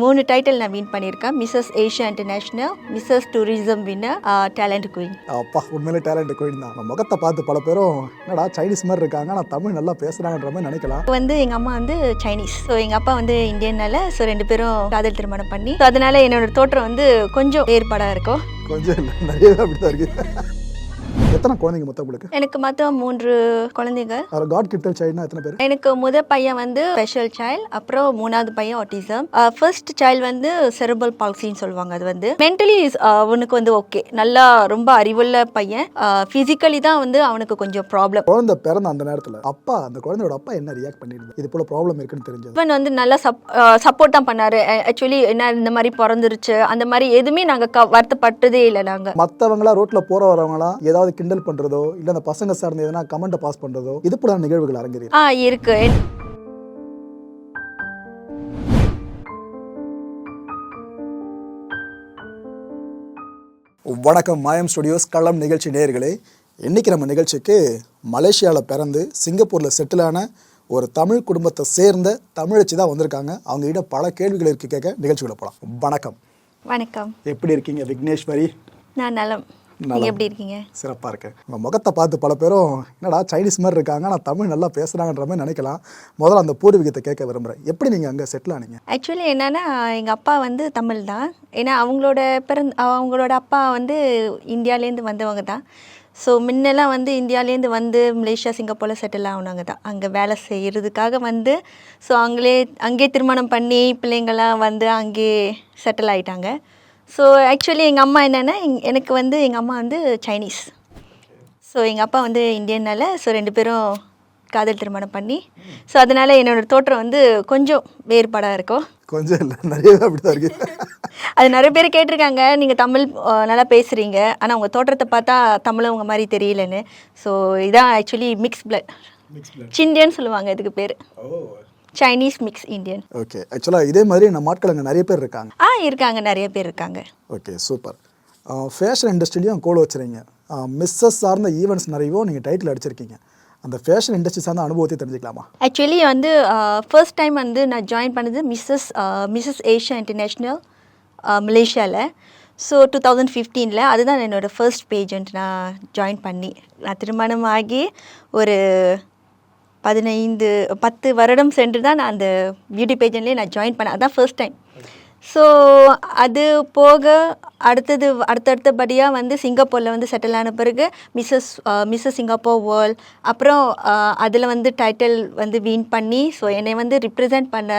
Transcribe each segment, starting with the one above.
மூணு டைட்டில் நான் வின் பண்ணியிருக்கேன். Mrs Asia international Mrs tourism winner talent queen அப்பா உண்மையிலே டேலண்ட் கோயில் தான். முகத்தை பார்த்து பல பேரும் என்னடா சைனீஸ் மாதிரி இருக்காங்க. ஆனால் தமிழ் நல்லா பேசுகிறாங்கன்ற மாதிரி நினைக்கலாம். வந்து எங்கள் அம்மா வந்து சைனீஸ் ஸோ எங்கள் அப்பா வந்து இந்தியனால ஸோ ரெண்டு பேரும் காதல் திருமணம் பண்ணி அதனால என்னோட தோற்றம் வந்து கொஞ்சம் வேறுபாடாக இருக்கும். கொஞ்சம் நிறையவே அப்படி தான் இருக்குது எத்தனை குழந்தைங்க மொத்தம் உங்களுக்கு? எனக்கு மொத்தம் மூன்று குழந்தைங்க. காட் கிஃப்டல் சைல்டுனா எத்தனை பேர்? எனக்கு முத பையன் வந்து ஸ்பெஷல் சைல்டு அப்புறம் மூணாவது பையன் ஆட்டிசம் ஃபர்ஸ்ட் சைல்டு வந்து செரபல் பால்சின்னு சொல்லுவாங்க அது வந்து. மென்டலி அவனுக்கு வந்து ஓகே நல்லா ரொம்ப அறிவுள்ள பையன். ஃபிசிக்கலி தான் வந்து அவனுக்கு கொஞ்சம் ப்ராப்ளம் குழந்தை பிறந்த அந்த நேரத்தில் அப்பா அந்த குழந்தையோட அப்பா என்ன ரியாக்ட் பண்ணிருந்தது இது போல ப்ராப்ளம் இருக்குன்னு தெரிஞ்சது. ஹஸ்பண்ட் வந்து நல்லா சப் சப்போர்ட் தான் பண்ணாரு. ஆக்சுவலி என்ன இந்த மாதிரி பிறந்துருச்சு. அந்த மாதிரி எதுவுமே நாங்கள் வருத்தப்பட்டதே இல்லை நாங்கள் மற்றவங்களா ரோட்ல போற வரவங்களாம் ஏதாவது கிண்டல் பண்றதோ இல்ல அந்த பசங்க சார்ந்த எதனா கமெண்ட்டை பாஸ் பண்றதோ இது போல நிகழ்வுகள் அரங்கேறி ஆ இருக்கு. வணக்கம் மாயம் ஸ்டுடியோஸ் களம் நிகழ்ச்சி நேயர்களே. இன்னைக்கு நம்ம நிகழ்ச்சிக்கு மலேசியாவில் பிறந்து சிங்கப்பூரில் செட்டிலான ஒரு தமிழ் குடும்பத்தை சேர்ந்த தமிழச்சி தான் வந்திருக்காங்க. அவங்க கிட்ட பல கேள்விகள் இருக்கு கேட்க நிகழ்ச்சிக்குள்ள போகலாம் வணக்கம். வணக்கம். எப்படி இருக்கீங்க விக்னேஸ்வரி? நான் நலம். நீங்கள் எப்படி இருக்கீங்க? சிறப்பாக இருக்கேன். உங்கள் முகத்தை பார்த்து பல பேரும் என்னடா சைனீஸ் மாதிரி இருக்காங்க ஆனால் தமிழ் நல்லா பேசுகிறாங்கன்ற மாதிரி நினைக்கலாம். முதல்ல அந்த பூர்வீகத்தை கேட்க விரும்புகிறேன் எப்படி நீங்கள் அங்கே செட்டில் ஆனீங்க? ஆக்சுவலி என்னன்னா எங்கள் அப்பா வந்து தமிழ் தான். ஏன்னா அவங்களோட பிறந்த அவங்களோட அப்பா வந்து இந்தியாலேருந்து வந்தவங்க தான். ஸோ முன்னெல்லாம் வந்து இந்தியாலேருந்து வந்து மலேசியா சிங்கப்பூரில் செட்டில் ஆகுனாங்க தான். அங்கே வேலை செய்கிறதுக்காக வந்து ஸோ அங்களே அங்கேயே திருமணம் பண்ணி பிள்ளைங்கள்லாம் வந்து அங்கேயே செட்டில் ஆயிட்டாங்க. ஸோ ஆக்சுவலி எங்கள் அம்மா என்னென்னா எனக்கு வந்து எங்கள் அம்மா வந்து சைனீஸ் ஸோ எங்கள் அப்பா வந்து இந்தியனால ஸோ ரெண்டு பேரும் காதல் திருமணம் பண்ணி ஸோ அதனால் என்னோட தோற்றம் வந்து கொஞ்சம் வேறுபாடாக இருக்கும். கொஞ்சம் இல்லை நிறையவே அப்படி தான் இருக்குது அது நிறைய பேர் கேட்டிருக்காங்க நீங்கள் தமிழ் நல்லா பேசுகிறீங்க ஆனால் உங்கள் தோற்றத்தை பார்த்தா தமிழ் உங்க மாதிரி தெரியலன்னு. ஸோ இதான் ஆக்சுவலி மிக்ஸ் பிளட் சிண்டியன் சொல்லுவாங்க இதுக்கு பேர். சைனீஸ் மிக்ஸ் இந்தியன் ஓகே ஆக்சுவலாக இதே மாதிரி நம்ம ஆட்கள் அங்கே நிறைய பேர் இருக்காங்க ஆ இருக்காங்க. நிறைய பேர் இருக்காங்க ஓகே சூப்பர் ஃபேஷன் இண்டஸ்ட்ரிலையும் கோல் வச்சுறீங்க. மிஸ்ஸஸ் சார்ந்த ஈவெண்ட்ஸ் நிறையவோ நீங்கள் டைட்டில் அடிச்சிருக்கீங்க. அந்த ஃபேஷன் இண்டஸ்ட்ரி சார்ந்த அனுபவத்தை தெரிஞ்சுக்கலாமா? ஆக்சுவலி வந்து ஃபர்ஸ்ட் டைம் வந்து நான் ஜாயின் பண்ணது மிஸ்ஸஸ் மிஸ்ஸஸ் ஏஷியா இன்டர்நேஷ்னல் மலேசியாவில் ஸோ டூ தௌசண்ட் ஃபிஃப்டீனில் அதுதான் என்னோடய ஃபர்ஸ்ட் பேஜெண்ட் நான் ஜாயின் பண்ணி. நான் திருமணம் ஆகி ஒரு பதினைந்து பத்து வருடம் சென்று தான் நான் அந்த பியூட்டி பேஜன்லேயே நான் ஜாயின் பண்ணேன். அதான் ஃபர்ஸ்ட் டைம் ஸோ அது போக அடுத்தது அடுத்தடுத்தபடியாக வந்து சிங்கப்பூரில் வந்து செட்டில் ஆன பிறகு மிஸ்ஸஸ் மிஸ்ஸஸ் சிங்கப்பூர் வேர்ல்ட் அப்புறம் அதில் வந்து டைட்டில் வந்து வின் பண்ணி ஸோ என்னை வந்து ரிப்ரசன்ட் பண்ண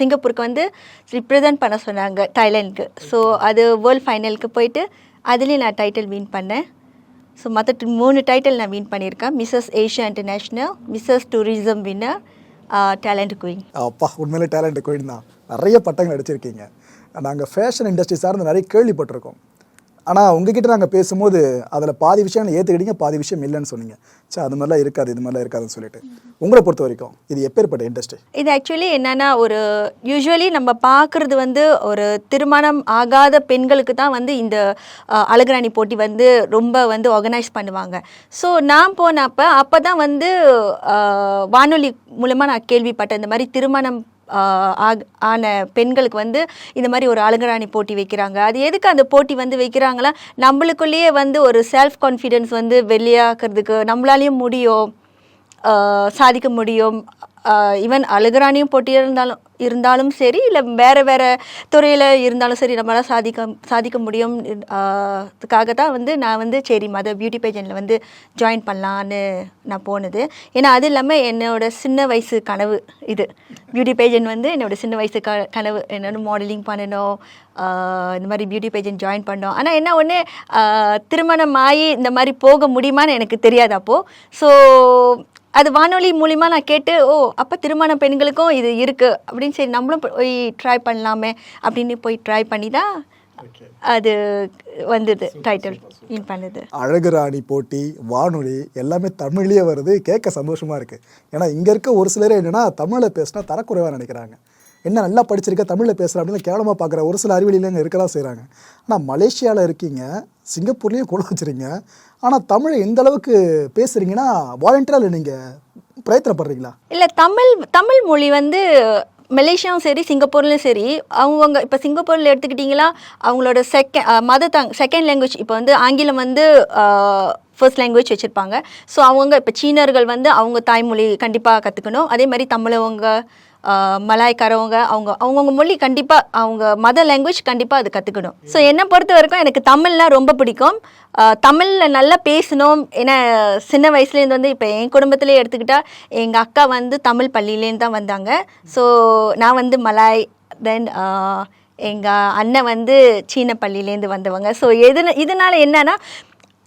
சிங்கப்பூருக்கு வந்து ரிப்ரசன்ட் பண்ண சொன்னாங்க தாய்லாண்டுக்கு ஸோ அது வேர்ல்ட் ஃபைனலுக்கு போயிட்டு அதுலேயும் நான் டைட்டில் வின் பண்ணேன். ஸோ மற்ற மூணு டைட்டில் நான் வின் பண்ணியிருக்கேன். Mrs Asia international Mrs tourism winner talent queen அப்பா உண்மையிலே டேலண்ட் குயின் தான். நிறைய பட்டங்கள் அடிச்சிருக்கீங்க. நாங்கள் ஃபேஷன் இண்டஸ்ட்ரி சார்ந்து நிறைய கேள்விப்பட்டிருக்கோம். ஆனால் உங்ககிட்ட நாங்கள் பேசும்போது அதில் பாதி விஷயம் ஏற்றுக்கிட்டீங்க பாதி விஷயம் இல்லைன்னு சொன்னீங்க. சே அது மாதிரிலாம் இருக்காது இது மாதிரிலாம் இருக்காதுன்னு சொல்லிட்டு. உங்களை பொறுத்த வரைக்கும் இது எப்பேற்பட்ட இண்டஸ்ட்ரி இது ஆக்சுவலி என்னன்னா ஒரு யூஸ்வலி நம்ம பார்க்குறது வந்து ஒரு திருமணம் ஆகாத பெண்களுக்கு தான் வந்து இந்த அழகுராணி போட்டி வந்து ரொம்ப வந்து ஆர்கனைஸ் பண்ணுவாங்க. ஸோ நான் போனப்போ அப்போ தான் வந்து வானொலி மூலமாக நான் கேள்விப்பட்டேன். இந்த மாதிரி திருமணம் ஆன பெண்களுக்கு வந்து இந்த மாதிரி ஒரு அழகுராணி போட்டி வைக்கிறாங்க. அது எதுக்கு அந்த போட்டி வந்து வைக்கிறாங்களா நம்மளுக்குள்ளேயே வந்து ஒரு செல்ஃப் கான்ஃபிடென்ஸ் வந்து வெளியாகிறதுக்கு நம்மளாலையும் முடியும். சாதிக்க முடியும். ஈவன் அழகுராணியும் போட்டியாக இருந்தாலும் இருந்தாலும் சரி இல்லை வேறு வேறு துறையில் இருந்தாலும் சரி நம்மளால் சாதிக்க சாதிக்க முடியும். அதுக்காக தான் வந்து நான் வந்து சரி மத பியூட்டி பேஜனில் வந்து ஜாயின் பண்ணலான்னு நான் போனது. ஏன்னா அது இல்லாமல் என்னோடய சின்ன வயசு கனவு இது. பியூட்டி பேஜன் வந்து என்னோட சின்ன வயசு க கனவு. என்னோட மாடலிங் பண்ணணும் இந்த மாதிரி பியூட்டி பேஜன் ஜாயின் பண்ணோம். ஆனால் என்ன ஒன்று திருமணம் ஆகி இந்த மாதிரி போக முடியுமான்னு எனக்கு தெரியாது அப்போது ஸோ அது வானொலி மூலிமா நான் கேட்டு ஓ அப்போ திருமண பெண்களுக்கும் இது இருக்குது அப்படின்னு சரி நம்மளும் போய் ட்ரை பண்ணலாமே அப்படின்னு போய் ட்ரை பண்ணி தான் அது வந்தது டைட்டில் வின் பண்ணது. அழகு ராணி போட்டி வானொலி எல்லாமே தமிழ்லேயே வருது கேட்க சந்தோஷமாக இருக்குது ஏன்னா இங்கே இருக்க ஒரு சிலர் என்னென்னா தமிழில் பேசினா தரக்குறைவாக நினைக்கிறாங்க. என்ன நல்லா படிச்சிருக்க தமிழில் பேசுகிற அப்படின்னு கேவலமாக பார்க்குற ஒரு சில அறிவியலிங்க இருக்கலாம் செய்கிறாங்க ஆனால் மலேசியாவில் இருக்கீங்க சிங்கப்பூர்லேயும் கூட வச்சுருங்க ஆனால் தமிழை எந்த அளவுக்கு பேசுகிறீங்கன்னா வாலண்டியராக இல்லை நீங்கள் பிரயத்தனப்படுறீங்களா? இல்லை தமிழ் தமிழ் மொழி வந்து மலேசியாவும் சரி சிங்கப்பூர்லேயும் சரி அவங்கவுங்க இப்போ சிங்கப்பூரில் எடுத்துக்கிட்டிங்களா அவங்களோட second mother tongue second language இப்போ வந்து ஆங்கிலம் வந்து ஃபர்ஸ்ட் லாங்குவேஜ் வச்சுருப்பாங்க. ஸோ அவங்க இப்போ சீனர்கள் வந்து அவங்க தாய்மொழி கண்டிப்பாக கற்றுக்கணும் அதே மாதிரி தமிழவங்க மலாய்க்காரவங்க அவங்க அவங்கவுங்க மொழி கண்டிப்பாக அவங்க மதர் லாங்குவேஜ் கண்டிப்பாக அது கற்றுக்கணும் ஸோ என்னை பொறுத்த வரைக்கும் எனக்கு தமிழ்லாம் ரொம்ப பிடிக்கும். தமிழில் நல்லா பேசணும். ஏன்னா சின்ன வயசுலேருந்து வந்து இப்போ என் குடும்பத்திலே எடுத்துக்கிட்டால் எங்கள் அக்கா வந்து தமிழ் பள்ளியிலேருந்து தான் வந்தாங்க. ஸோ நான் வந்து மலாய் தென் எங்கள் அண்ணன் வந்து சீன பள்ளியிலேருந்து வந்தவங்க. ஸோ எது இதனால் என்னன்னா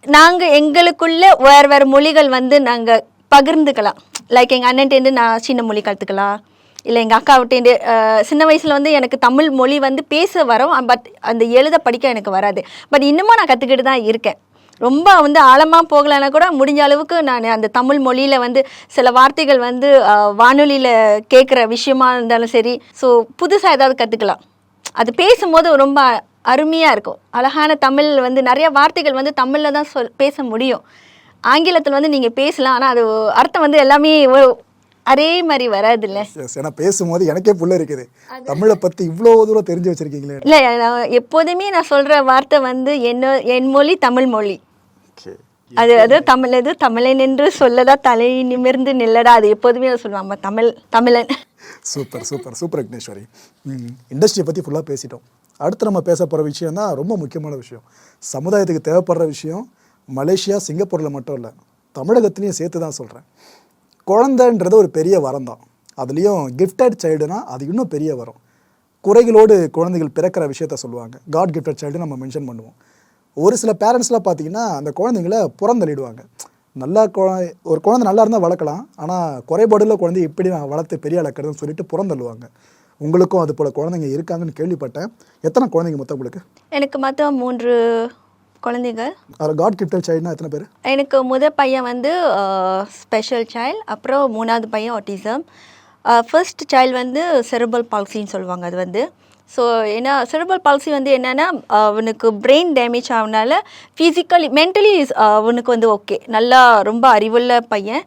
நாங்கள் எங்களுக்குள்ள வேறு வேறு மொழிகள் வந்து நாங்கள் பகிர்ந்துக்கலாம். லைக் எங்கள் அண்ணன்ட்டேருந்து நான் சீன மொழி கற்றுக்கலாம் இல்லை எங்கள் அக்காவிட்டேருந்து சின்ன வயசில் வந்து எனக்கு தமிழ் மொழி வந்து பேச வரும் பட் அந்த எழுத படிக்க எனக்கு வராது. பட் இன்னமும் நான் கற்றுக்கிட்டு தான் இருக்கேன். ரொம்ப வந்து ஆழமாக போகலைன்னா கூட முடிஞ்ச அளவுக்கு நான் அந்த தமிழ் மொழியில் வந்து சில வார்த்தைகள் வந்து வானொலியில் கேட்குற விஷயமா இருந்தாலும் சரி ஸோ புதுசாக ஏதாவது கற்றுக்கலாம் அது பேசும்போது ரொம்ப அருமையாக இருக்கும். அழகான தமிழ் வந்து நிறைய வார்த்தைகள் வந்து தமிழில் தான் சொல் பேச முடியும். ஆங்கிலத்தில் வந்து நீங்கள் பேசலாம் ஆனால் அது அர்த்தம் வந்து எல்லாமே ஒரே மாதிரி வராதுல்ல? எஸ் ஏன்னா பேசும்போது எனக்கே புள்ள இருக்குது. தமிழை பற்றி இவ்வளோ தூரம் தெரிஞ்சு வச்சிருக்கீங்களே. இல்லை நான் எப்போதுமே நான் சொல்கிற வார்த்தை வந்து என்ன என் மொழி தமிழ் மொழி. அது அது தமிழ் அது தமிழன் என்று சொல்லடா தலை நிமிர்ந்து நில்லடா அது எப்போதுமே நம்ம தமிழ் தமிழன். Super super. சூப்பர் விக்னேஸ்வரி இண்டஸ்ட்ரியை பற்றி ஃபுல்லாக பேசிட்டோம். அடுத்து நம்ம பேச போகிற விஷயம் தான் ரொம்ப முக்கியமான விஷயம். சமுதாயத்துக்கு தேவைப்படுற விஷயம் மலேசியா சிங்கப்பூரில் மட்டும் இல்லை. தமிழகத்துலேயும் சேர்த்து தான் சொல்கிறேன் குழந்தைன்றது ஒரு பெரிய வரம் தான் அதுலேயும் கிஃப்டட் சைல்டுனா அது இன்னும் பெரிய வரம். குறைகளோடு குழந்தைகள் பிறக்கிற விஷயத்த சொல்லுவாங்க. காட் கிஃப்டட் சைல்டு நம்ம மென்ஷன் பண்ணுவோம். ஒரு சில பேரண்ட்ஸ்லாம் பார்த்தீங்கன்னா அந்த குழந்தைங்கள புறந்தள்ளிடுவாங்க. நல்லா குழ ஒரு குழந்தை நல்லா இருந்தால் வளர்க்கலாம். ஆனால் குறைபாடுள்ள குழந்தை எப்படி நான் வளர்த்து பெரிய அளக்கிறதுன்னு சொல்லிட்டு புறந்தள்ளுவாங்க. உங்களுக்கும் அது போல் குழந்தைங்க இருக்காங்கன்னு கேள்விப்பட்டேன். எத்தனை குழந்தைங்க மொத்தம் உங்களுக்கு? எனக்கு மொத்தம் மூன்று குழந்தைங்க அதில் காட் கிஃப்டட் சைல்டுனா எத்தனை பேர்? எனக்கு முதல் பையன் வந்து ஸ்பெஷல் சைல்டு அப்புறம் மூணாவது பையன் ஆட்டிசம் ஃபர்ஸ்ட் சைல்டு வந்து செரபல் பால்சின்னு சொல்லுவாங்க அது வந்து. ஸோ ஏன்னா செரபல் பால்சி வந்து என்னென்னா அவனுக்கு பிரெயின் டேமேஜ் ஆகுனால ஃபிசிக்கலி மென்டலி அவனுக்கு வந்து ஓகே நல்லா ரொம்ப அறிவுள்ள பையன்.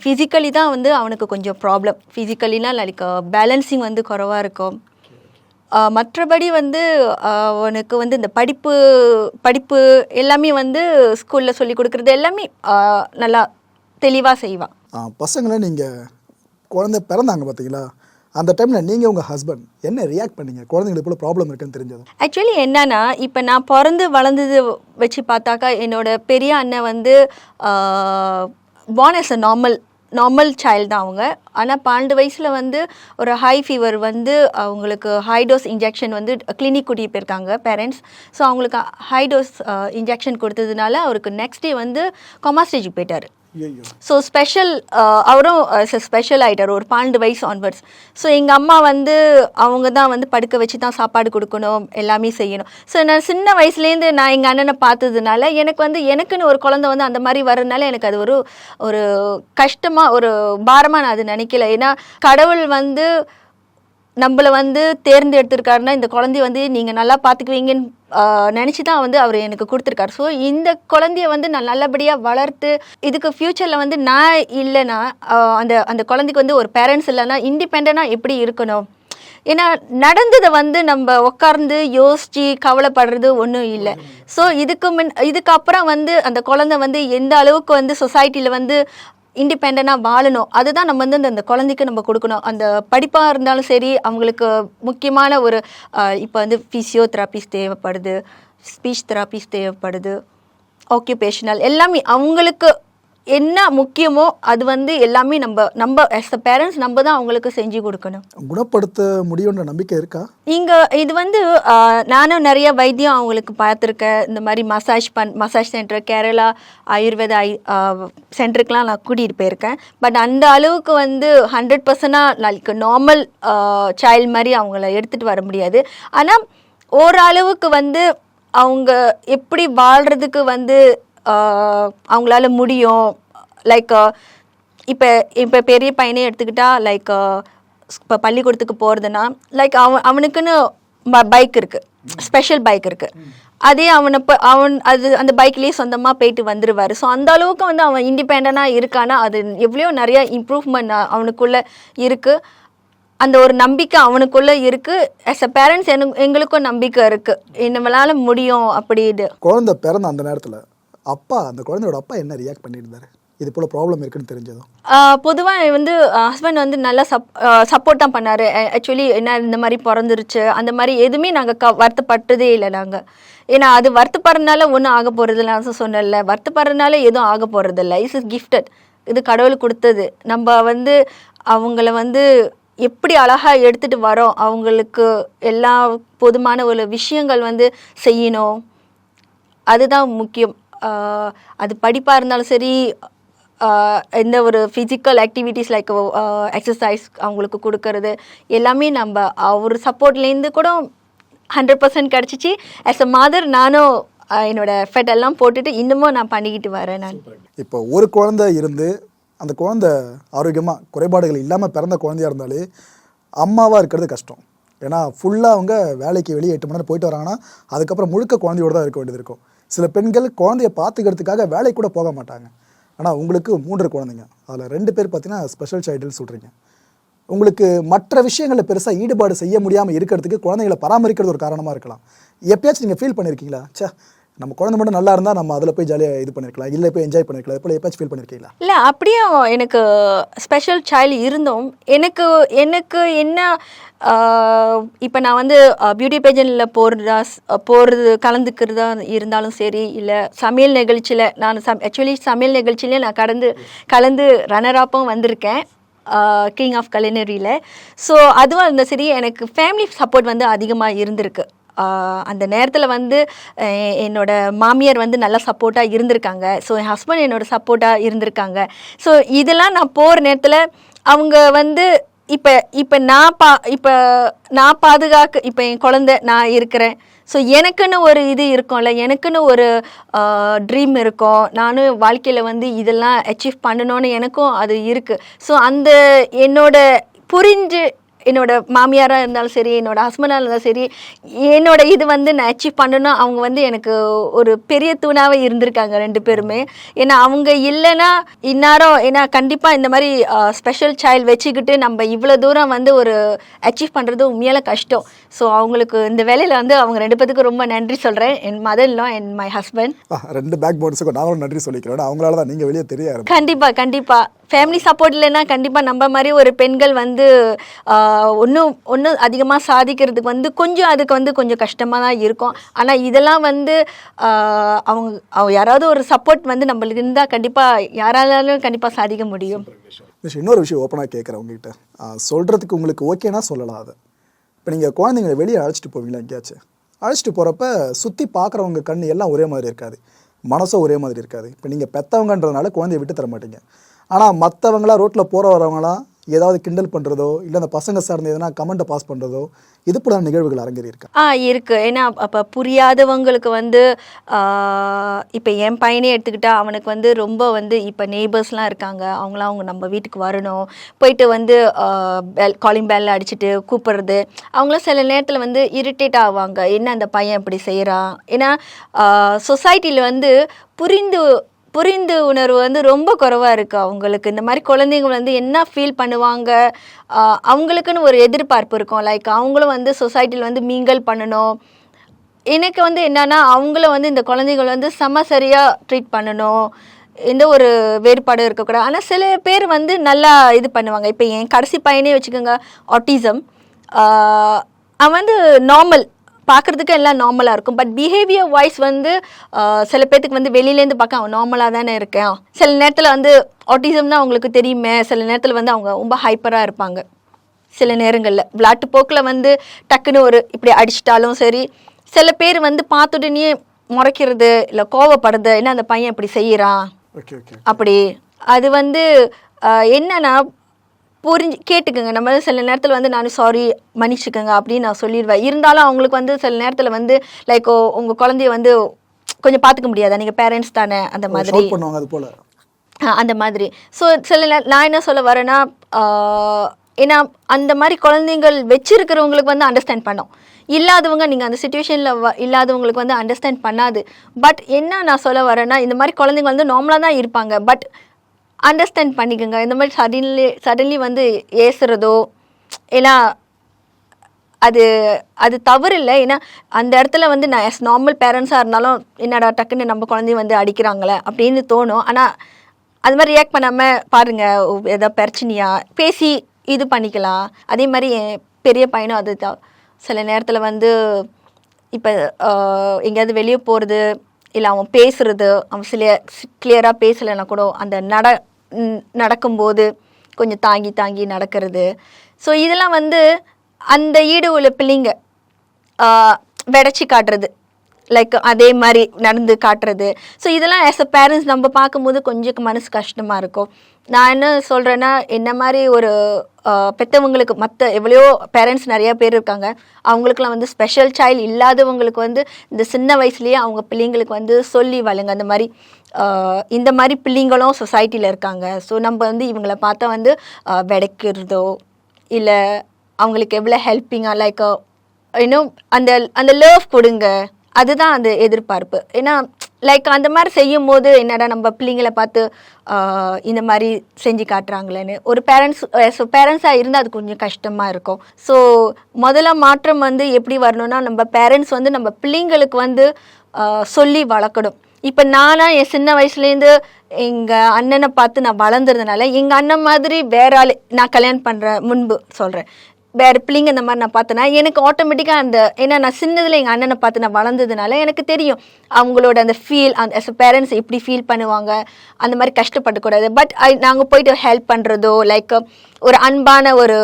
ஃபிசிக்கலி தான் வந்து அவனுக்கு கொஞ்சம் ப்ராப்ளம் ஃபிசிக்கலினா லைக் பேலன்சிங் வந்து குறவாக இருக்கும். மற்றபடி வந்து அவனுக்கு வந்து இந்த படிப்பு படிப்பு எல்லாமே வந்து ஸ்கூலில் சொல்லி கொடுக்குறது எல்லாமே நல்லா தெளிவாக செய்வான். பசங்களை நீங்கள் குழந்தை பிறந்தாங்க பார்த்தீங்களா? அந்த டைமில் நீங்கள் உங்கள் ஹஸ்பண்ட் என்ன ரியாக்ட் பண்ணீங்க? குழந்தைங்களுக்கு போல ப்ராப்ளம் இருக்குன்னு தெரிஞ்சதும். ஆக்சுவலி என்னன்னா இப்போ நான் பிறந்து வளர்ந்தது வச்சு பார்த்தாக்கா என்னோட பெரிய அண்ணன் வந்து born as a normal normal child தான் அவங்க. ஆனால் பன்னெண்டு வயசில் வந்து ஒரு ஹை ஃபீவர் வந்து அவங்களுக்கு ஹை டோஸ் இன்ஜெக்ஷன் வந்து கிளினிக் கூட்டிகிட்டு போயிருக்காங்க பேரண்ட்ஸ் ஸோ அவங்களுக்கு ஹை டோஸ் இன்ஜெக்ஷன் கொடுத்ததுனால அவருக்கு நெக்ஸ்ட் டே வந்து கொமா ஸ்டேஜுக்கு போயிட்டார். ஸோ ஸ்பெஷல் uh, அவரும் uh, ஸ்பெஷல் ஆகிட்டார் ஒரு பன்னெண்டு வயசு ஆன்வர்ட்ஸ் ஸோ எங்கள் அம்மா வந்து அவங்க தான் வந்து படுக்க வச்சு தான் சாப்பாடு கொடுக்கணும் எல்லாமே செய்யணும். ஸோ நான் சின்ன வயசுலேருந்து நான் எங்கள் அண்ணனை பார்த்ததுனால எனக்கு வந்து எனக்குன்னு ஒரு குழந்தை வந்து அந்த மாதிரி வரதுனால எனக்கு அது ஒரு ஒரு கஷ்டமாக ஒரு பாரமாக நான் அது நினைக்கல. ஏன்னா கடவுள் வந்து நம்மளை வந்து தேர்ந்தெடுத்திருக்காருன்னா இந்த குழந்தைய வந்து நீங்கள் நல்லா பார்த்துக்குவீங்கன்னு நினச்சி தான் வந்து அவர் எனக்கு கொடுத்துருக்காரு. ஸோ இந்த குழந்தைய வந்து நான் நல்லபடியாக வளர்த்து இதுக்கு ஃப்யூச்சரில் வந்து நான் இல்லைன்னா அந்த அந்த குழந்தைக்கு வந்து ஒரு பேரண்ட்ஸ் இல்லைன்னா இண்டிபெண்ட்டாக எப்படி இருக்கணும்? ஏன்னா நடந்ததை வந்து நம்ம உட்கார்ந்து யோசித்து கவலைப்படுறது ஒன்றும் இல்லை. ஸோ இதுக்கு முன் இதுக்கப்புறம் வந்து அந்த குழந்தை வந்து எந்த அளவுக்கு வந்து சொசைட்டியில் வந்து இண்டிபெண்டனாக வாழணும். அதுதான் நம்ம வந்து அந்த- குழந்தைக்கு நம்ம கொடுக்கணும். அந்த படிப்பாக இருந்தாலும் சரி அவங்களுக்கு முக்கியமான ஒரு இப்போ வந்து ஃபிசியோதெரபிஸ் தேவைப்படுது ஸ்பீச் தெராபிஸ் தேவைப்படுது ஆக்கியூபேஷனல் எல்லாமே அவங்களுக்கு என்ன முக்கியமோ அது வந்து எல்லாமே நம்ம நம்ம as a பேரண்ட்ஸ் நம்ம தான் அவங்களுக்கு செஞ்சு கொடுக்கணும். குணப்படுத்த முடியுன்ற நம்பிக்கை இருக்கா? இங்கே இது வந்து நானும் நிறைய வைத்தியம் அவங்களுக்கு பார்த்துருக்கேன். இந்த மாதிரி மசாஜ் பண் மசாஜ் சென்டர் கேரளா ஆயுர்வேத ஐ சென்டருக்குலாம் நான் கூட்டிகிட்டு போயிருக்கேன். பட் அந்த அளவுக்கு வந்து ஹண்ட்ரட் பர்சன்டாக லைக் நார்மல் சைல்டு மாதிரி அவங்கள எடுத்துகிட்டு வர முடியாது. ஆனால் ஓரளவுக்கு வந்து அவங்க எப்படி வாழ்கிறதுக்கு வந்து அவங்களால முடியும். லைக் இப்போ இப்போ பெரிய பையனே எடுத்துக்கிட்டா லைக் இப்போ பள்ளிக்கூடத்துக்கு போகிறதுனா லைக் அவன் அவனுக்குன்னு பைக் இருக்குது ஸ்பெஷல் பைக் இருக்குது அதே அவனை இப்போ அவன் அது அந்த பைக்லேயே சொந்தமாக போயிட்டு வந்துடுவார் ஸோ அந்த அளவுக்கு வந்து அவன் இண்டிபெண்டாக இருக்கானா அது எவ்வளோ நிறையா இம்ப்ரூவ்மெண்ட் அவனுக்குள்ளே இருக்குது அந்த ஒரு நம்பிக்கை அவனுக்குள்ள இருக்கு. ஆஸ் அ பேரண்ட்ஸ் எங்களுக்கும் நம்பிக்கை இருக்கு. நம்மளால முடியும் அப்படின்னு குழந்தை பிறந்த அந்த நேரத்தில் அப்பா அந்த குழந்தையோட அப்பா என்ன ரியாக்ட் பண்ணியிருந்தாரு? இது போல் ப்ராப்ளம் இருக்குன்னு தெரிஞ்சதும். பொதுவாக வந்து ஹஸ்பண்ட் வந்து நல்லா சப் சப்போர்ட் தான் பண்ணார். ஆக்சுவலி என்ன இந்த மாதிரி பிறந்துருச்சு. அந்த மாதிரி எதுவுமே நாங்கள் க வருத்தப்பட்டதே இல்லை நாங்கள் ஏன்னா அது வருத்தப்படுறதுனால ஒன்றும் ஆக போகிறதில்ல நான் சொன்னல வருத்தப்படுறதுனால எதுவும் ஆக போகிறதில்ல இஸ் இஸ் கிஃப்டட் இது கடவுள் கொடுத்தது. நம்ம வந்து அவங்கள வந்து எப்படி அழகாக எடுத்துகிட்டு வரோம்? அவங்களுக்கு எல்லா பொதுமான ஒரு விஷயங்கள் வந்து செய்யணும். அதுதான் முக்கியம். அது படிப்பாக இருந்தாலும் சரி எந்த ஒரு ஃபிசிக்கல் ஆக்டிவிட்டீஸ் லைக் எக்ஸசைஸ் அவங்களுக்கு கொடுக்கறது எல்லாமே நம்ம அவர் சப்போர்ட்லேருந்து கூட ஹண்ட்ரட் பர்சன்ட் கிடச்சிச்சு. ஆஸ் அ மாதர் நானும் என்னோடய என்னோட எஃபர்ட் எல்லாம் போட்டுட்டு இன்னமும் நான் பண்ணிக்கிட்டு வரேன் நான். இப்போ ஒரு குழந்தை இருந்து அந்த குழந்தை ஆரோக்கியமாக குறைபாடுகள் இல்லாமல் பிறந்த குழந்தையா இருந்தாலே அம்மாவாக இருக்கிறது கஷ்டம். ஏன்னா ஃபுல்லாக அவங்க வேலைக்கு வெளியே எட்டு மணி நேரம் போயிட்டு வராங்கன்னா அதுக்கப்புறம் முழுக்க குழந்தையோட தான் இருக்க வேண்டியது இருக்கும். சில பெண்கள் குழந்தைய பார்த்துக்கிறதுக்காக வேலை கூட போக மாட்டாங்க. ஆனால் உங்களுக்கு மூன்று குழந்தைங்க. அதில் ரெண்டு பேர் பார்த்தீங்கன்னா ஸ்பெஷல் சைல்டுன்னு சொல்கிறீங்க உங்களுக்கு மற்ற விஷயங்களில் பெருசாக ஈடுபாடு செய்ய முடியாமல் இருக்கிறதுக்கு குழந்தைகளை பராமரிக்கிறது ஒரு காரணமாக இருக்கலாம். எப்பயாச்சும் நீங்கள் ஃபீல் பண்ணியிருக்கீங்களா சே நம்ம குழந்தை மட்டும் நல்லா இருந்தால் நம்ம அதில் போய் ஜாலியாக இது பண்ணிருக்கலாம். இல்லை போய் என்ஜாய் பண்ணிருக்கலாம். இப்போ ஃபீல் பண்ணிருக்கீங்களா? இல்லை அப்படியே எனக்கு ஸ்பெஷல் சைல்டு இருந்தோம் எனக்கு எனக்கு என்ன இப்போ நான் வந்து பியூட்டி பேஜனில் போகிறதா போகிறது கலந்துக்கிறதா இருந்தாலும் சரி இல்லை சமையல் நிகழ்ச்சியில் நான் சம் ஆக்சுவலி சமையல் நிகழ்ச்சியிலே நான் கடந்து கலந்து ரன்னராப்பும் வந்திருக்கேன் கிங் ஆஃப் கலினரியில் ஸோ அதுவும் இருந்தால் சரி எனக்கு ஃபேமிலி சப்போர்ட் வந்து அதிகமாக இருந்திருக்கு. அந்த நேரத்தில் வந்து என்னோட மாமியார் வந்து நல்லா சப்போர்ட்டாக இருந்திருக்காங்க. ஸோ என் ஹஸ்பண்ட் என்னோட சப்போர்ட்டாக இருந்திருக்காங்க. ஸோ இதெல்லாம் நான் போகிற நேரத்தில் அவங்க வந்து இப்போ இப்போ நான் பா இப்போ நான் பாதுகாக்க இப்போ என் குழந்தை நான் இருக்கிறேன். ஸோ எனக்குன்னு ஒரு இது இருக்கும்ல எனக்குன்னு ஒரு ட்ரீம் இருக்கும். நானும் வாழ்க்கையில் வந்து இதெல்லாம் அச்சீவ் பண்ணணும்னு எனக்கும் அது இருக்குது ஸோ அந்த என்னோட புரிஞ்சு என்னோட மாமியாராக இருந்தாலும் சரி என்னோட ஹஸ்பண்டாக இருந்தாலும் சரி என்னோட இது வந்து நான் அச்சீவ் பண்ணணும் அவங்க வந்து எனக்கு ஒரு பெரிய தூணாகவே இருந்திருக்காங்க ரெண்டு பேருமே. ஏன்னா அவங்க இல்லைன்னா இந்நேரம் ஏன்னா கண்டிப்பாக இந்த மாதிரி ஸ்பெஷல் சைல்டு வச்சுக்கிட்டு நம்ம இவ்வளோ தூரம் வந்து ஒரு அச்சீவ் பண்ணுறது உண்மையால கஷ்டம். ஸோ அவங்களுக்கு இந்த வேலையில் வந்து அவங்க ரெண்டு பேத்துக்கும் ரொம்ப நன்றி சொல்கிறேன் என் மதர்லாம் என் மை ஹஸ்பண்ட் ரெண்டு பேக் போன்ஸுக்கும் நாங்களும் நன்றி சொல்லிக்கிறோம். அவங்களால தான் நீங்கள் வெளியே தெரிய ஆரம்பிச்சு கண்டிப்பா கண்டிப்பா. ஃபேமிலி சப்போர்ட் இல்லைன்னா கண்டிப்பாக நம்ம மாதிரி ஒரு பெண்கள் வந்து ஒன்றும் ஒன்றும் அதிகமாக சாதிக்கிறதுக்கு வந்து கொஞ்சம் அதுக்கு வந்து கொஞ்சம் கஷ்டமாக தான் இருக்கும். ஆனால் இதெல்லாம் வந்து அவங்க அவங்க யாராவது ஒரு சப்போர்ட் வந்து நம்மளுக்கு இருந்தால் கண்டிப்பாக யாராலும் கண்டிப்பாக சாதிக்க முடியும். இன்னொரு விஷயம் ஓப்பனாக கேட்குறேன் உங்ககிட்ட. சொல்கிறதுக்கு உங்களுக்கு ஓகேனா சொல்லலாம் அதை. இப்போ நீங்கள் குழந்தைங்களை வெளியே அழைச்சிட்டு போவீங்களா எங்கேயாச்சும் அழைச்சிட்டு போகிறப்ப சுற்றி பார்க்குறவங்க கண் எல்லாம் ஒரே மாதிரி இருக்காது. மனசும் ஒரே மாதிரி இருக்காது. இப்போ நீங்கள் பெற்றவங்கன்றதுனால குழந்தைய விட்டு தர மாட்டீங்க. ஆனால் மற்றவங்களாம் ரோட்டில் போகிற வரவங்களாம் ஏதாவது கிண்டல் பண்ணுறதோ இல்லை அந்த பசங்க சார்ந்த எதனா கமெண்ட்டை பாஸ் பண்ணுறதோ இது போல நிகழ்வுகள் அரங்கேறியிருக்கா? ஆ இருக்குது ஏன்னா அப்போ புரியாதவங்களுக்கு வந்து இப்போ என் பையனே எடுத்துக்கிட்டா அவனுக்கு வந்து ரொம்ப வந்து இப்போ நெய்பர்ஸ்லாம் இருக்காங்க. அவங்களாம் அவங்க நம்ம வீட்டுக்கு வரணும். போயிட்டு வந்து பெல் காலிங் பெல் அடிச்சுட்டு கூப்பிடுறது. அவங்களாம் சில நேரத்தில் வந்து இரிட்டேட் ஆவாங்க. என்ன அந்த பையன் இப்படி செய்கிறான் ஏன்னா சொசைட்டியில் வந்து புரிந்து புரிந்து உணர்வு வந்து ரொம்ப குறைவாக இருக்குது அவங்களுக்கு. இந்த மாதிரி குழந்தைங்க வந்து என்ன ஃபீல் பண்ணுவாங்க? அவங்களுக்குன்னு ஒரு எதிர்பார்ப்பு இருக்கும். லைக் அவங்களும் வந்து சொசைட்டியில் வந்து மீங்கல் பண்ணணும். எனக்கு வந்து என்னன்னா அவங்கள வந்து இந்த குழந்தைகள் வந்து செம சரியாக ட்ரீட் பண்ணணும். எந்த ஒரு வேறுபாடும் இருக்கக்கூடாது. ஆனால் சில பேர் வந்து நல்லா இது பண்ணுவாங்க. இப்போ என் கடைசி பையனே வச்சுக்கோங்க ஆட்டிசம் அவன் வந்து நார்மல் பார்க்குறதுக்கு எல்லாம் நார்மலாக இருக்கும். பட் பிஹேவியர் வாய்ஸ் வந்து சில பேர்த்துக்கு வந்து வெளியிலேருந்து பார்க்க அவன் நார்மலாக தானே இருக்கேன். சில நேரத்தில் வந்து ஆட்டிசம்னா அவங்களுக்கு தெரியுமே. சில நேரத்தில் வந்து அவங்க ரொம்ப ஹைப்பராக இருப்பாங்க. சில நேரங்களில். விளாட்டு போக்கில் வந்து டக்குன்னு ஒரு இப்படி அடிச்சிட்டாலும் சரி சில பேர் வந்து பார்த்த உடனே முறைக்கிறது இல்லை கோவப்படுறது என்ன அந்த பையன் இப்படி செய்கிறான் அப்படி. அது வந்து என்னன்னா புரிஞ்சு கேட்டுக்கோங்க. நம்ம சில நேரத்தில் வந்து நான் சாரி மன்னிச்சுக்கோங்க அப்படின்னு நான் சொல்லிடுவேன் இருந்தாலும் அவங்களுக்கு வந்து சில நேரத்தில் வந்து லைக் உங்கள் குழந்தைய வந்து கொஞ்சம் பார்த்துக்க முடியாதா? நீங்கள் பேரண்ட்ஸ் தானே அந்த மாதிரி. ஷவுட் பண்ணுவாங்க அது போல். ஆ, அந்த மாதிரி. ஸோ சில நே- நான் என்ன சொல்ல வரேன்னா ஏன்னா அந்த மாதிரி குழந்தைங்கள் வச்சிருக்கிறவங்களுக்கு வந்து அண்டர்ஸ்டாண்ட் பண்ணோம். இல்லாதவங்க நீங்கள் அந்த சுச்சுவேஷனில் இல்லாதவங்களுக்கு வந்து அண்டர்ஸ்டாண்ட் பண்ணாது. பட் என்ன நான் சொல்ல வரேன்னா இந்த மாதிரி குழந்தைங்க வந்து நார்மலாக தான் இருப்பாங்க. பட் அண்டர்ஸ்டாண்ட் பண்ணிக்கோங்க. இந்த மாதிரி சடன்லி சடன்லி வந்து ஏசுறதோ ஏன்னா அது அது தவறு இல்லை ஏன்னா அந்த இடத்துல வந்து நான் எஸ் நார்மல் பேரண்ட்ஸாக இருந்தாலும் என்னடா டக்குன்னு நம்ம குழந்தைய வந்து அடிக்கிறாங்களே அப்படின்னு தோணும். ஆனால் அது மாதிரி ரியாக்ட் பண்ணாமல் பாருங்கள் ஏதோ பிரச்சனையா? பேசி இது பண்ணிக்கலாம். அதே மாதிரி என் பெரிய பையனும் அது சில நேரத்தில் வந்து இப்போ எங்கேயாவது வெளியே போகிறது இல்லை அவன் பேசுறது அவன் சில கிளியராக பேசலைன்னா கூட அந்த நட நடக்கும்போது கொஞ்சம் தாங்கி தாங்கி நடக்கிறது. ஸோ இதெல்லாம் வந்து அந்த ஈடு உள்ள பிள்ளைங்க விடச்சி காட்டுறது. லைக் அதே மாதிரி நடந்து காட்டுறது. ஸோ இதெல்லாம் ஆஸ் அ பேரண்ட்ஸ் நம்ம பார்க்கும்போது கொஞ்சம் மனசு கஷ்டமாக இருக்கும். நான் என்ன சொல்கிறேன்னா என்ன மாதிரி ஒரு பெற்றவங்களுக்கு மற்ற எவ்வளையோ பேரண்ட்ஸ் நிறையா பேர் இருக்காங்க. அவங்களுக்குலாம் வந்து ஸ்பெஷல் சைல்டு இல்லாதவங்களுக்கு வந்து இந்த சின்ன வயசுலேயே அவங்க பிள்ளைங்களுக்கு வந்து சொல்லி வளங்க அந்த மாதிரி இந்த மாதிரி பிள்ளைங்களும் சொசைட்டியில் இருக்காங்க. ஸோ நம்ம வந்து இவங்களை பார்த்தா வந்து விடைக்கிறதோ இல்லை அவங்களுக்கு எவ்வளோ ஹெல்ப்பிங்காக லைக் இன்னும் அந்த அந்த லவ் கொடுங்க. அதுதான் அந்த எதிர்பார்ப்பு. ஏன்னா லைக் அந்த மாதிரி செய்யும் போது என்னடா நம்ம பிள்ளைங்களை பார்த்து இந்த மாதிரி செஞ்சு காட்டுறாங்களேன்னு. ஒரு பேரண்ட்ஸ் ஸோ பேரண்ட்ஸாக இருந்தால் அது கொஞ்சம் கஷ்டமாக இருக்கும். ஸோ முதல்ல மாற்றம் வந்து எப்படி வரணும்னா நம்ம பேரண்ட்ஸ் வந்து நம்ம பிள்ளைங்களுக்கு வந்து சொல்லி வளர்க்கணும். இப்போ நானாக என் சின்ன வயசுலேருந்து எங்கள் அண்ணனை பார்த்து நான் வளர்ந்ததுனால எங்கள் அண்ணன் மாதிரி வேற ஆள் நான் கல்யாணம் பண்ணுற முன்பு சொல்கிறேன் வேறு பிள்ளைங்க இந்த மாதிரி நான் பார்த்தேன்னா எனக்கு ஆட்டோமேட்டிக்காக அந்த ஏன்னா நான் சின்னதில் எங்கள் அண்ணனை பார்த்து நான் வளர்ந்ததுனால எனக்கு தெரியும். அவங்களோட அந்த ஃபீல் அந்த எஸ் பேரண்ட்ஸ் எப்படி ஃபீல் பண்ணுவாங்க அந்த மாதிரி கஷ்டப்படக்கூடாது. பட் நாங்கள் போயிட்டு ஹெல்ப் பண்ணுறதோ லைக் ஒரு அன்பான ஒரு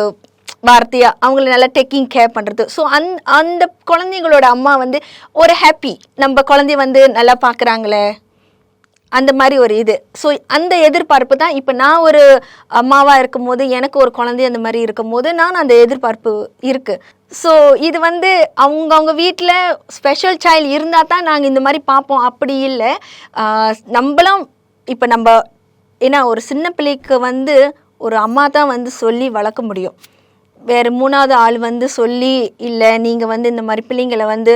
வார்த்தையாக அவங்கள நல்லா டேக்கிங் கேர் பண்ணுறது ஸோ அந் அந்த குழந்தைங்களோட அம்மா வந்து ஒரு ஹாப்பி நம்ம குழந்தைய வந்து நல்லா பார்க்குறாங்களே. அந்த மாதிரி ஒரு இது. ஸோ அந்த எதிர்பார்ப்பு தான் இப்போ நான் ஒரு அம்மாவாக இருக்கும்போது எனக்கு ஒரு குழந்தை அந்த மாதிரி இருக்கும்போது நான் அந்த எதிர்பார்ப்பு இருக்குது ஸோ இது வந்து அவங்கவுங்க வீட்டில் ஸ்பெஷல் சைல்டு இருந்தால் தான் நாங்கள் இந்த மாதிரி பார்ப்போம் அப்படி இல்லை. நம்மளும் இப்போ நம்ம ஏன்னா ஒரு சின்ன பிள்ளைக்கு வந்து ஒரு அம்மா தான் வந்து சொல்லி வளர்க்க முடியும். வேறு மூணாவது ஆள் வந்து சொல்லி இல்லை நீங்கள் வந்து இந்த மாதிரி பிள்ளைங்களை வந்து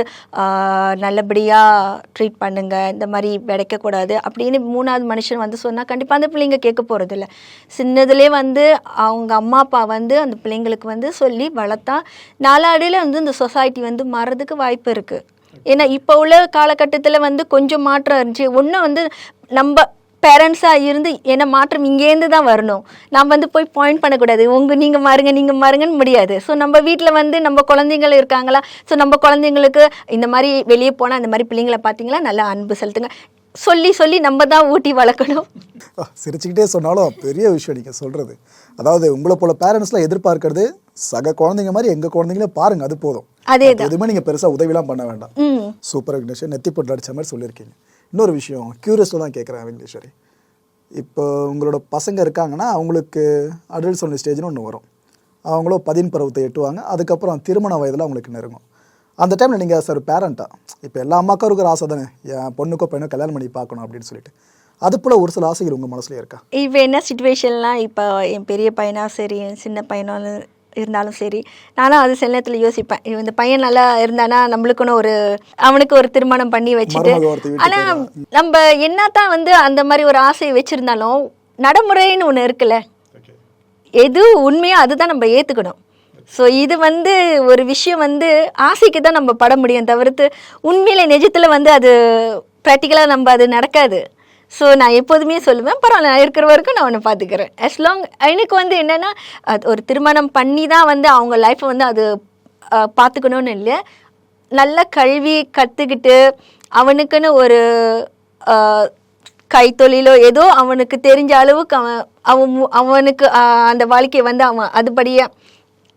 நல்லபடியாக ட்ரீட் பண்ணுங்கள் இந்த மாதிரி விடைக்கக்கூடாது அப்படின்னு மூணாவது மனுஷன் வந்து சொன்னால் கண்டிப்பாக அந்த பிள்ளைங்க கேட்க போகிறதில்ல சின்னதுலேயே வந்து அவங்க அம்மா அப்பா வந்து அந்த பிள்ளைங்களுக்கு வந்து சொல்லி வளர்த்தா நாலாடியில் வந்து இந்த சொசைட்டி வந்து மாறதுக்கு வாய்ப்பு இருக்குது ஏன்னா இப்போ உள்ள காலகட்டத்தில் வந்து கொஞ்சம் மாற்றம் இருந்துச்சு. ஒன்று வந்து நம்ம பேரண்ட்ஸாக இருந்து என்ன மாற்றம் இங்கேருந்து தான் வரணும். நான் வந்து போய் பாயிண்ட் பண்ணக்கூடாது. உங்கள் நீங்கள் மாறுங்க நீங்கள் மாறுங்கன்னு முடியாது. ஸோ நம்ம வீட்டில் வந்து நம்ம குழந்தைங்கள் இருக்காங்களா? ஸோ நம்ம குழந்தைங்களுக்கு இந்த மாதிரி வெளியே போனால் இந்த மாதிரி பிள்ளைங்களை பார்த்தீங்களா? நல்லா அன்பு செலுத்துங்க. சொல்லி சொல்லி நம்ம தான் ஊட்டி வளர்க்கணும். சிரிச்சுக்கிட்டே சொன்னாலும் பெரிய விஷயம் நீங்கள் சொல்கிறது அதாவது உங்களை போல பேரண்ட்ஸ்லாம் எதிர்பார்க்கறது சக குழந்தைங்க மாதிரி எங்கள் குழந்தைங்களே பாருங்க அது போதும். அதே எதுவுமே நீங்கள் பெருசாக உதவிலாம் பண்ண வேண்டாம். சூப்பர் விக்னேஷ் நெத்தி போட்டு அடிச்ச மாதிரி சொல்லியிருக்கீங்க. இன்னொரு விஷயம் க்யூரியஸில் தான் கேட்குறேன் விக்னேஸ்வரி இப்போ உங்களோட பசங்க இருக்காங்கன்னா அவங்களுக்கு அடல்ட் சொன்ன ஸ்டேஜ்னு ஒன்று வரும். அவங்களும் பதின் பருவத்தை எட்டுவாங்க அதுக்கப்புறம் திருமண வயதில் அவங்களுக்கு நெருங்கும். அந்த டைமில் நீங்கள் சார் பேரண்ட்டாக இப்போ எல்லா அம்மாக்கும் இருக்கிற ஆசை தானே என் பொண்ணுக்கோ பையனோ கல்யாணம் பண்ணி பார்க்கணும் அப்படின்னு சொல்லிட்டு. அது போல் ஒரு சில ஆசைகள் உங்கள் மனசுல இருக்கா? இப்போ என்ன சுச்சுவேஷன்லாம் இப்போ என் பெரிய பையனா சரி என் சின்ன பையனாலும் இருந்தாலும் சரி நானும் அது சில நேரத்தில் யோசிப்பேன். இந்த பையன் நல்லா இருந்தானா நம்மளுக்குன்னு ஒரு அவனுக்கு ஒரு திருமணம் பண்ணி வச்சுட்டு. ஆனால் நம்ம என்னத்தான் வந்து அந்த மாதிரி ஒரு ஆசையை வச்சுருந்தாலும் நடைமுறைன்னு ஒன்று இருக்குல்ல. எது உண்மையோ அதுதான் நம்ம ஏற்றுக்கணும் ஸோ இது வந்து ஒரு விஷயம் வந்து ஆசைக்கு தான் நம்ம பட முடியும் தவிர்த்து உண்மையில நிஜத்தில் வந்து அது ப்ராக்டிக்கலாக நம்ம அது நடக்காது. ஸோ நான் எப்போதுமே சொல்லுவேன். பரவாயில்ல நான் இருக்கிற வரைக்கும் நான் ஒன்று பார்த்துக்கிறேன். அஸ் லாங் எனக்கு வந்து என்னென்னா ஒரு திருமணம் பண்ணி தான் வந்து அவங்க லைஃப்பை வந்து அது பார்த்துக்கணும்னு இல்லை. நல்ல கல்வி கற்றுக்கிட்டு அவனுக்குன்னு ஒரு கைத்தொழிலோ ஏதோ அவனுக்கு தெரிஞ்ச அளவுக்கு அவன் அவன் அவனுக்கு அந்த வாழ்க்கையை வந்து அவன் அதுபடியே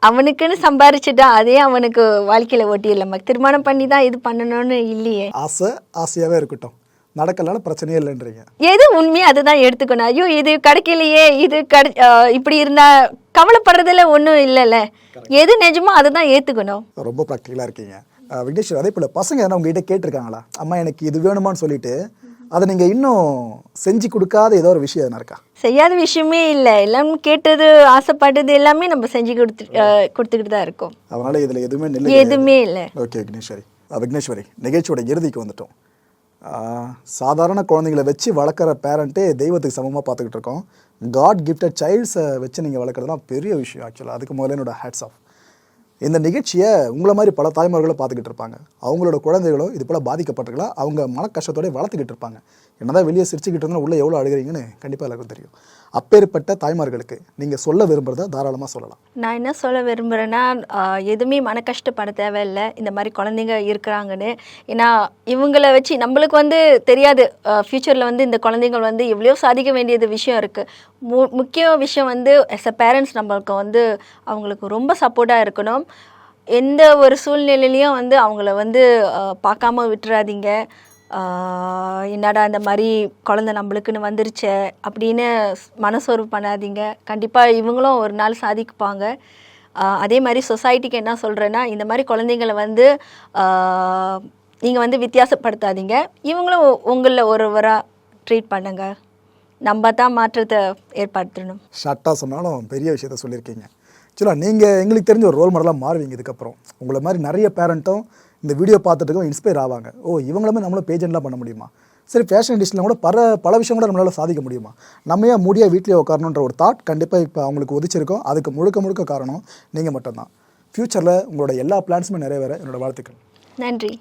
அவனுக்குன்னு சம்பாரிச்சுட்டா அதே அவனுக்கு வாழ்க்கையில் ஓட்டிடலாமா திருமணம் பண்ணி தான் இது பண்ணணும்னு இல்லையே. ஆசை ஆசையாகவே இருக்கட்டும். நடக்கலனாலும் பிரச்சனையே இல்லைன்றீங்க. எது உண்மையோ அதுதான் எடுத்துக்கணும். ஐயோ இது கிடைக்கலையே இது கிடை இப்படி இருந்தா கவலைப்படுறதுல ஒன்றும் இல்லைல்ல. எது நிஜமோ அதை தான் ஏற்றுக்கணும் ரொம்ப ப்ராக்டிக்கலாக இருக்கீங்க. விக்னேஸ்வர் அதே போல் பசங்க எதனா உங்ககிட்ட கேட்டிருக்காங்களா? அம்மா எனக்கு இது வேணுமான்னு சொல்லிட்டு அதை நீங்கள் இன்னும் செஞ்சு கொடுக்காத ஏதோ ஒரு விஷயம் எதனா இருக்கா? செய்யாத விஷயமே இல்லை. எல்லாம் கேட்டது ஆசைப்பட்டது எல்லாமே நம்ம செஞ்சு கொடுத்து கொடுத்துக்கிட்டு தான் இருக்கோம். அதனால இதில் எதுவுமே நிலை எதுவுமே இல்லை. ஓகே விக்னேஸ்வரி. விக்னேஸ்வரி நிகழ்ச்சியோட இறுதிக்கு வந்துட்டோம். சாதாரண குழந்தைங்களை வச்சு வளர்க்குற பேரண்ட்டே தெய்வத்துக்கு சமமாக பார்த்துக்கிட்டு இருக்கோம். காட் கிஃப்டட் சைல்ட்ஸை வச்சு நீங்கள் வளர்க்குறதுலாம் பெரிய விஷயம் ஆக்சுவலாக அதுக்கு முதல்ல என்னோட ஹேட்ஸ் ஆஃப் இந்த நிகழ்ச்சியை உங்களை மாதிரி பல தாய்மார்களும் பார்த்துக்கிட்டு இருப்பாங்க. அவங்களோட குழந்தைகளும் இது போல் பாதிக்கப்பட்டிருக்கலாம் அவங்க மன கஷ்டத்தோடய வளர்த்துக்கிட்டு இருப்பாங்க. என்னதான் வெளியே சிரிச்சுக்கிட்டு இருந்தாலும் உள்ளே எவ்வளோ அழுகிறீங்கன்னு கண்டிப்பாக எல்லாருக்கும் தெரியும். அப்பேற்பட்ட தாய்மார்களுக்கு நீங்கள் சொல்ல விரும்புகிறத தாராளமாக சொல்லலாம். நான் என்ன சொல்ல விரும்புகிறேன்னா எதுவுமே மன கஷ்டப்பட தேவையில்லை. இந்த மாதிரி குழந்தைங்க இருக்கிறாங்கன்னு. ஏன்னா இவங்கள வச்சு நம்மளுக்கு வந்து தெரியாது. ஃப்யூச்சரில் வந்து இந்த குழந்தைங்கள் வந்து எவ்வளோ சாதிக்க வேண்டியது விஷயம் இருக்குது மு முக்கிய விஷயம் வந்து எஸ் அ பேரண்ட்ஸ் நம்மளுக்கு வந்து அவங்களுக்கு ரொம்ப சப்போர்ட்டாக இருக்கணும். எந்த ஒரு சூழ்நிலையிலையும் வந்து அவங்கள வந்து பார்க்காம விட்டுறாதீங்க. என்னடா இந்த மாதிரி குழந்தை நம்மளுக்குன்னு வந்துருச்சே அப்படின்னு மனசோர்வு பண்ணாதீங்க. கண்டிப்பாக இவங்களும் ஒரு நாள் சாதிப்பாங்க அதே மாதிரி சொசைட்டிக்கு என்ன சொல்கிறேன்னா இந்த மாதிரி குழந்தைங்களை வந்து நீங்கள் வந்து வித்தியாசப்படுத்தாதீங்க. இவங்களும் உங்களில் ஒருவராக ட்ரீட் பண்ணுங்கள் நம்ம தான் மாற்றத்தை ஏற்படுத்தணும். ஷார்ட்டாக சொன்னாலும் பெரிய விஷயத்த சொல்லியிருக்கீங்க. ஆக்சுவலாக நீங்கள் எங்களுக்கு தெரிஞ்ச ஒரு ரோல் மாடலாக மாறுவீங்க இதுக்கப்புறம். உங்களை மாதிரி நிறைய பேரண்ட்டும் இந்த வீடியோ பார்த்துட்டு இன்ஸ்பயர் ஆவாங்க. ஓ இவங்களுமே நம்மளும் பேஜெண்ட்லாம் பண்ண முடியுமா? சரி ஃபேஷன் டிஸ்டில் கூட பல பல விஷயம் கூட நம்மளால் சாதிக்க முடியுமா? நம்ம ஏன் மூடியா வீட்டிலே உட்காரணுன்ற ஒரு தாட் கண்டிப்பாக இப்போ அவங்களுக்கு உதிச்சிருக்கோம் அதுக்கு முழுக்க முழுக்க காரணம் நீங்கள் மட்டும்தான். ஃப்யூச்சரில் உங்களோட எல்லா பிளான்ஸுமே நிறைவேற என்னோட வாழ்த்துக்கள். நன்றி.